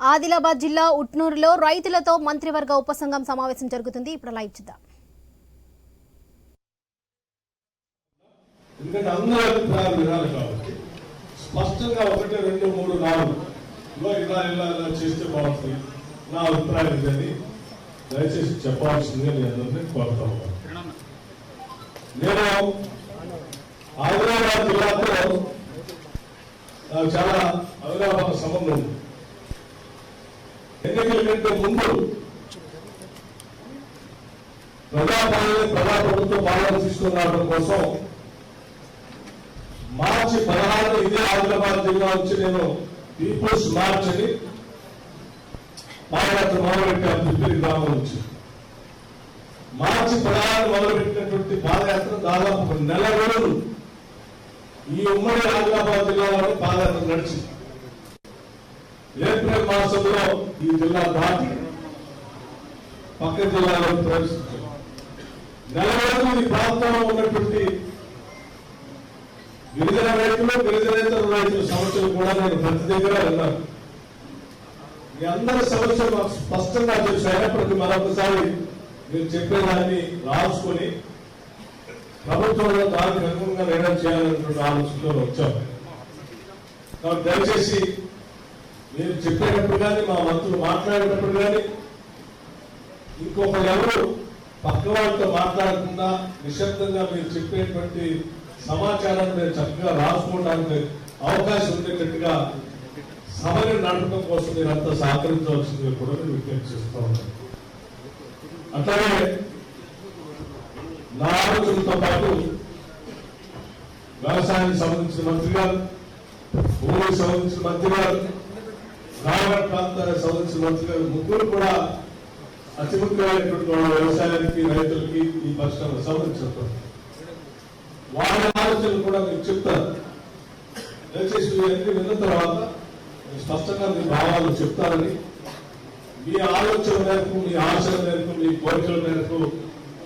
ఆదిలాబాద్ జిల్లా ఉట్నూరులో రైతులతో మంత్రివర్గ ఉపసంఘం సమావేశం జరుగుతుంది. ఇప్పుడు లైవ్ చూద్దాం. ఎందుకంటే అందరి అభిప్రాయాలు వినాలి కాబట్టి స్పష్టంగా ఒకటి రెండు మూడు నాలుగు ఇగో ఇలా ఇలా ఇలా చేస్తే బాగుంటుంది. నా అభిప్రాయం ఇదని దయచేసి చెప్పాల్సిందిగా నేను అందరినీ కోరుతా నేను ఆదిలాబాద్ జిల్లాతో నాకు చాలా అవినాభావ సంబంధం ఉంది. ఎన్నికల కంటే ముందు ప్రజాపాలన ప్రజాప్రభుత్వ పాలన తీసుకురావడం కోసం మార్చి పదహారు ఇదే ఆదిలాబాద్ జిల్లా వచ్చి నేను పీపుల్స్ మార్చ్ అని పాదయాత్ర మొదలుపెట్టాను తిప్పిరి గ్రామం నుంచి మార్చి పదహారు మొదలుపెట్టినటువంటి పాదయాత్ర దాదాపు నెల రోజులు ఈ ఉమ్మడి ఆదిలాబాద్ జిల్లాలోనే పాదయాత్ర నడిచింది. మాసంలో ఈ జిల్లా దాటి పక్క జిల్లాలో ప్రవేశించారు. నెల రోజులు ఈ ప్రాంతంలో ఉన్నటువంటి గిరిజన రైతులు గిరిజనేతర రైతుల సమస్యలు కూడా నేను ప్రతి దగ్గర వెళ్ళాను మీ అందరి సమస్యలు స్పష్టంగా తెలుసు. అయినప్పటికీ మరొకసారి మీరు చెప్పేదాన్ని రాసుకొని ప్రభుత్వంలో దానికి అనుగుణంగా నిర్ణయం చేయాలనేటువంటి ఆలోచనలో వచ్చాం. కాబట్టి దయచేసి మీరు చెప్పేటప్పుడు కానీ మా మంత్రులు మాట్లాడేటప్పుడు కానీ ఇంకొక ఎవరు పక్క వాళ్ళతో మాట్లాడకుండా నిశ్శబ్దంగా మీరు చెప్పేటువంటి సమాచారాన్ని నేను చక్కగా రాసుకోవడానికి అవకాశం ఉండేటట్టుగా సభని నడపడం కోసం మీరు అంతా సహకరించవలసింది కూడా నేను విజ్ఞప్తి చేస్తూ ఉన్నాను. అట్లాగే నా ఆలోచనతో పాటు వ్యవసాయానికి సంబంధించిన మంత్రి గారు భూమికి సంబంధించిన మంత్రి గారు రాయగఢ ప్రాంతాల సదస్సు మంత్రి గారు ముగ్గురు కూడా అతి ముఖ్యమైనటువంటి వ్యవసాయానికి రైతులకి ఈ పరిశ్రమ సంబంధించిన వాళ్ళ ఆలోచనలు కూడా మీకు చెప్తారు. దయచేసి ఇవన్నీ విన్న తర్వాత స్పష్టంగా మీ భావాలు చెప్తారని మీ ఆలోచన మేరకు మీ ఆశల మేరకు మీ కోరికల మేరకు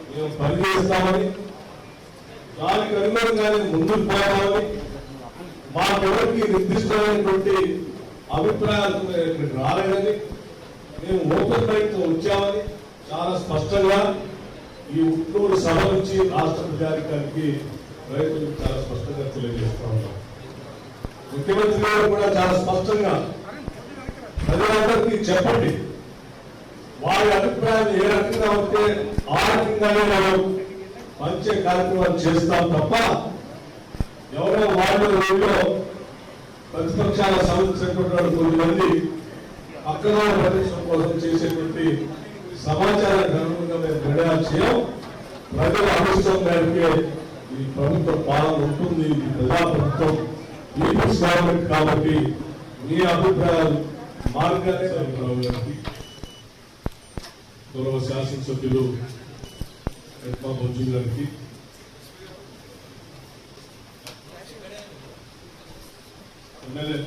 మేము పనిచేస్తామని దానికి అనుగుణంగానే ముందుకు పోవాలని మాకెవరికి నిర్దిష్టమైనటువంటి అభిప్రాయాలు ఇక్కడికి రాలేదని మేము ఓపెన్ మైండ్తో వచ్చామని చాలా స్పష్టంగా ఈ ఉట్నూరు సభ నుంచి రాష్ట్ర ప్రజాధికారికి రైతులకు చాలా స్పష్టంగా తెలియజేస్తా ఉన్నాం. ముఖ్యమంత్రి గారు కూడా చాలా స్పష్టంగా ప్రజలందరికీ చెప్పండి వారి అభిప్రాయం ఏ రకంగా ఉంటే ఆ రకంగానే మనం మంచి కార్యక్రమాలు చేస్తాం తప్ప ఎవరో వాళ్ళు ఊళ్ళో ప్రతిపక్షాల సంబంధించినటువంటి వాళ్ళు కొంతమంది అక్కడ ప్రదేశం కోసం చేసేటువంటి సమాచారానికి అనుగుణంగా మేము నిర్ణయాలు చేయం. ప్రజల అవసరం మేరకే ఈ ప్రభుత్వ పాలన ఉంటుంది. ఇది ప్రజాప్రభుత్వం పీపుల్స్ గవర్నమెంట్ కాబట్టి మీ అభిప్రాయాలు మార్గానే గారికి. గౌరవ శాసనసభ్యులు పద్మా బొజ్జు గారికి. ఎమ్మెల్యే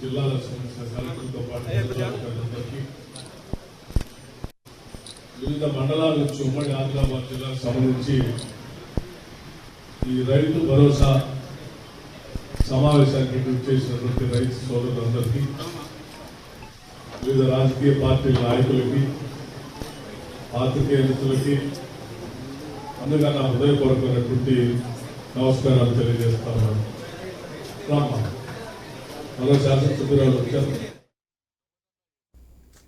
జిల్లాల సంబంధించిన పాటు వివిధ మండలాల నుంచి ఉమ్మడి ఆదిలాబాద్ జిల్లాకు సంబంధించి ఈ రైతు భరోసా సమావేశానికి చేసినటువంటి రైతు సోదరులందరికీ వివిధ రాజకీయ పార్టీల నాయకులకి పాత్రికేయులకి అందుగా నా హృదయపూర్వకమైనటువంటి నమస్కారాలు తెలియజేస్తాను ఉన్నాను. మరో శాసనసభ్యురాలు వచ్చారు.